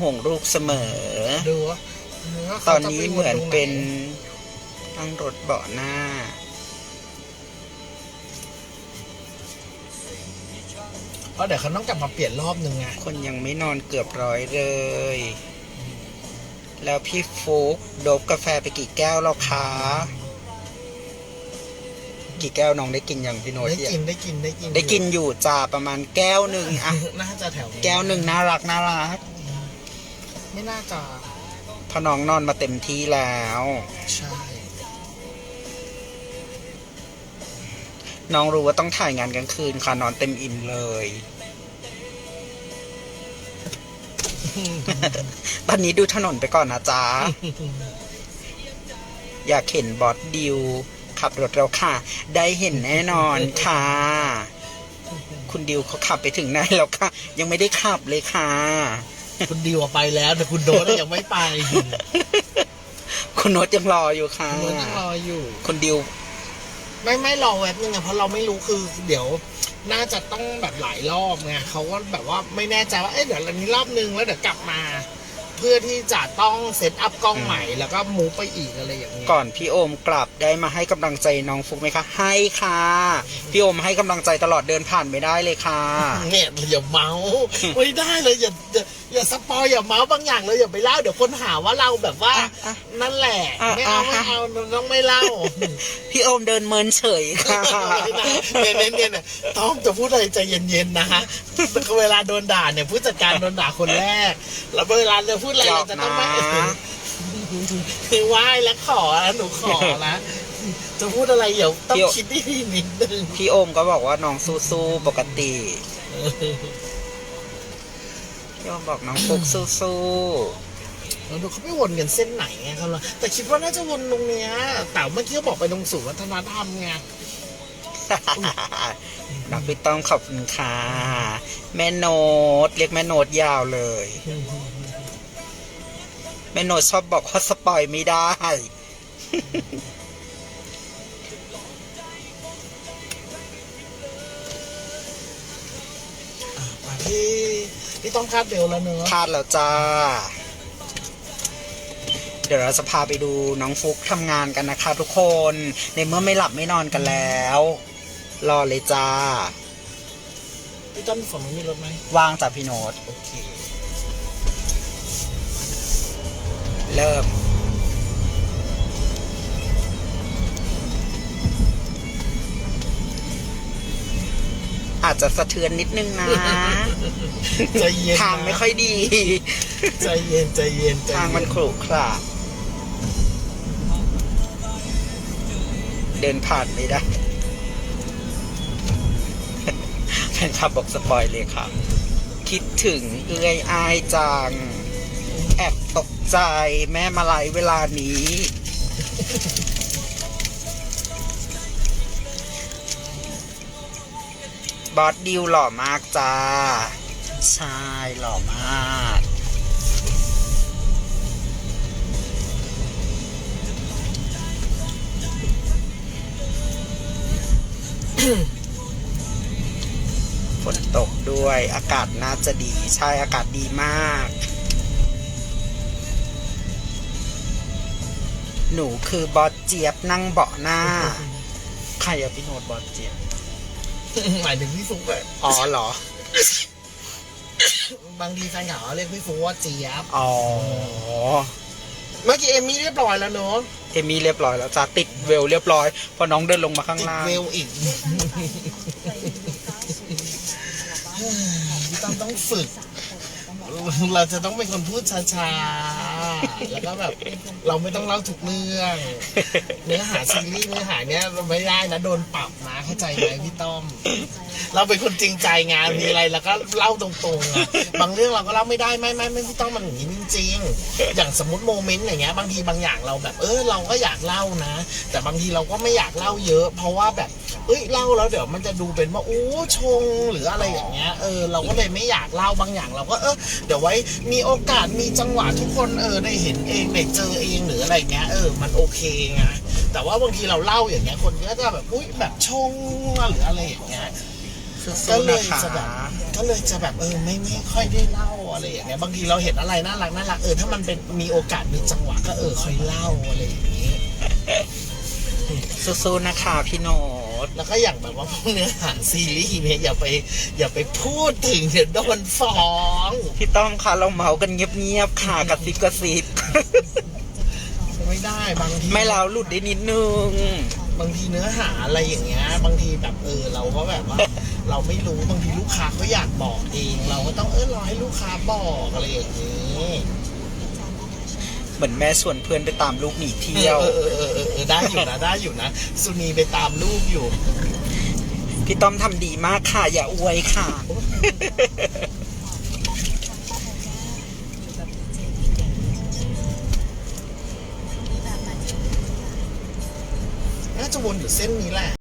ห่วงลูกเสมอ ดูว่าว่าตขาอนจะนี้ไวเหมือนตรงไเป็นนั่งรถเบาะหน้า เพราะเดี๋ยวเขาต้องกลับมาเปลี่ยนรอบนึงไงคนยังไม่นอนเกือบร้อยเลย แล้วพี่ฟุกโดบกาแฟไปกี่แก้วแล้วคะ กี่แก้วน้องได้กินอย่างพี่โน้ตได้กินได้กินได้กินได้กินอยู่จ้าประมาณแก้วหนึ่งอะน่าจะแถวนี้แก้วหนึ่งน่ารักน่ารัก ไม่น่าจะเพอน้องนอนมาเต็มที่แล้ว ใช่ น้องรู้ว่าต้องถ่ายงานกลางคืนค่ะนอนเต็มอิ่มเลย ตอนนี้ดูถนนไปก่อนนะจ๊ะ อยากเห็นบอสดิว ขับรถเราค่ะ ได้เห็นแน่นอนค่ะ คุณดิวเขาขับไปถึงไหนแล้วค่ะ ยังไม่ได้ขับเลยค่ะ คุณดิวอะไปแล้วแต่คุณโดนยังไม่ไปคุณโนตยังรออยู่ค่ะ คุณโดนยังรออยู่ คุณดิว ไม่ไม่รอแวบนึงอะเพราะเราไม่รู้คือเดี๋ยวน่าจะต้องแบบหลายรอบไงเขาก็แบบว่าไม่แน่ใจว่าเอ๊ะเดี๋ยวอันนี้รอบนึงแล้วเดี๋ยวกลับมา เพื่อที่จะต้องเซตอัพกล้องใหม่แล้วก็มูฟไปอีกอะไรอย่างเงี้ยก่อนพี่โอมกลับได้มาให้กำลังใจน้องฟุกไหมคะ ให้ค่ะ พี่โอมให้กำลังใจตลอดเดินผ่านไม่ได้เลยค่ะ เนี่ยอย่าเมาไม่ได้เลยอย่าอย่าอย่าสปอยอย่าเมาบางอย่างเลยอย่าไปเล่าเดี๋ยวคนหาว่าเราแบบว่าอะอะ นั่นแหละ อะไม่เอาอะ ไม่เอาต้องไม่เล่าพี่โอมเดินเมินเฉยค่ะเนี่ยเนี่ยเนี่ยเนี่ยต้องจะพูดอะไรใจเย็นๆนะฮะเวลาโดนด่าเนี่ยผู้จัดการโดนด่าคนแรก แล้วเวลาจะพูดอะไรหยอเรากจะต้องไม่ นะ คือไหว้และขอนะหนูขอนะ จะพูดอะไรเดี๋ยวต้องคิดดีๆนิดนึงพี่โอมก็บอกว่าน้องสู้ๆปกติ พี่โอมบอกน้องฟุกสู้แล้วดูเขาไปวนกันเส้นไหนไงเขาเลยแต่คิดว่าน่าจะวนตรงเนี้ยแต่เมื่อกี้เขาบอกไปตรงศูนย์วัฒนธรรมไงๆน้องพี่ต้องขอบคุณค่ะ แม่โนดเรียกแม่โนดยาวเลย แม่โนดชอบบอกว่าสปอยไม่ได้อะพี่ พี่ต้องคาดเบลแล้วเนอะคาดแล้วจ้า เดี๋ยวเราจะพาไปดูน้องฟุกทำงานกันนะคะทุกคน ในเมื่อไม่หลับไม่นอนกันแล้ว รอเลยจ้า พี่ต้นฝั่งนู้นมีรถไหมวางจากพี่โนตโอเค เริ่ม จจะสะเทือนนิดนึงนะ ใจเย็นนะทางไม่ค่อยดี ใจเย็นใจเย็นใจเย็ทางมันขรุขระเดินผ่านไม่ได้แฟนคลับบอกสปอยเลยค่ะ คิดถึงเอื้อยอายจัง แอบตกใจแม่มาไลฟ์เวลานี้ บอสดิวหล่อมากจ้า ใช่หล่อมากฝนตกด้วยอากาศน่าจะดี ใช่อากาศดีมาก หนูคือบอสเจี๊ยบนั่งเบาะหน้า ใครอะพี่โนดบอสเจี๊ยบ หมายถึงพี่ฟุกอะอ๋อเหรอ บางทีแฟนคลับเขาเรียกพี่ฟุกว่าเจี๊ยบ อ๋อ เมื่อกี้เอมมี่เรียบร้อยแล้วเนอะเอมี่เรียบร้อยแล้วจ้าติดเวลเรียบร้อยพอน้องเดินลงมาข้างติดล่าง เวลอีกพี่ต้อมต้องฝึก เราจะต้องเป็นคนพูดช้าๆ แล้วก็แบบเราไม่ต้องเล่าทุกเรื่อง เนื้อหาซีรีส์เนื้อหาเนี้ยเราไม่ได้นะโดนปรับนะเข้าใจไหมพี่ต้อม เราเป็นคนจริงใจงานมีอะไรเราก็เล่าตรงๆอะบางเรื่องเราก็เล่าไม่ได้ไม่ไม่ไม่พี่ต้อมมันอย่างนี้จริงๆอย่างสมมติโมเมนต์อย่างเงี้ยบางทีบางอย่างเราแบบ เออเราก็อยากเล่านะ แต่บางทีเราก็ไม่อยากเล่าเยอะ เพราะว่าแบบเอ้ยเล่าแล้วเดี๋ยวมันจะดูเป็นว่าโอ้ชงหรืออะไรอย่างเงี้ยเออเราก็เลยไม่อยากเล่าบางอย่างเราก็เออเดี๋ยวไว้มีโอกาสมีจังหวะทุกคนเออได้เห็นเองได้เจอเองหรืออะไรเงี้ยเออมันโอเคไงแต่ว่าบางทีเราเล่าอย่างเงี้ยคนก็จะแบบอุ้ยแบบชงหรืออะไรอย่างเงี้ย สู้ก็ๆเลนะยคะจะแบบก็เลยจะแบบเออไม่ไม่ค่อยได้เล่าอะไรอย่างเงี้ยบางทีเราเห็นอะไรน่ารักน่ารักเออถ้ามันเป็นมีโอกาสมีจังหวะก็เออค่อยเล่าอะไรอย่างงี้สู้ๆนะคะพี่โนตแล้วก็อย่างแบบว่าพวกเนื้อหาซีรีส์เนี่ยอย่าไปอย่าไปพูดถึงเดี๋ยวโดนฟ้อง พี่ต้อมคะเราเมากันเงียบๆค่ะกระซิบกระซิบไม่ได้บางทีไม่เราหลุดได้นิดนึง บางทีเนื้อหาอะไรอย่างเงี้ย บางทีแบบเออเราก็แบบว่า เราไม่รู้บางทีลูกค้าเขาอยากบอกเอง เราก็ต้องเออรอให้ลูกค้าบอกอะไรอย่างนี้เหมือนแม่ชวนเพื่อนไปตามลูกหนีเที่ยว เออเออเออเออเออได้อยู่นะได้อยู่นะสุนีไปตามลูกอยู่ พี่ต้อมทำดีมากค่ะ อย่าอวยค่ะ น่าจะวนอยู่เส้นนี้แหละ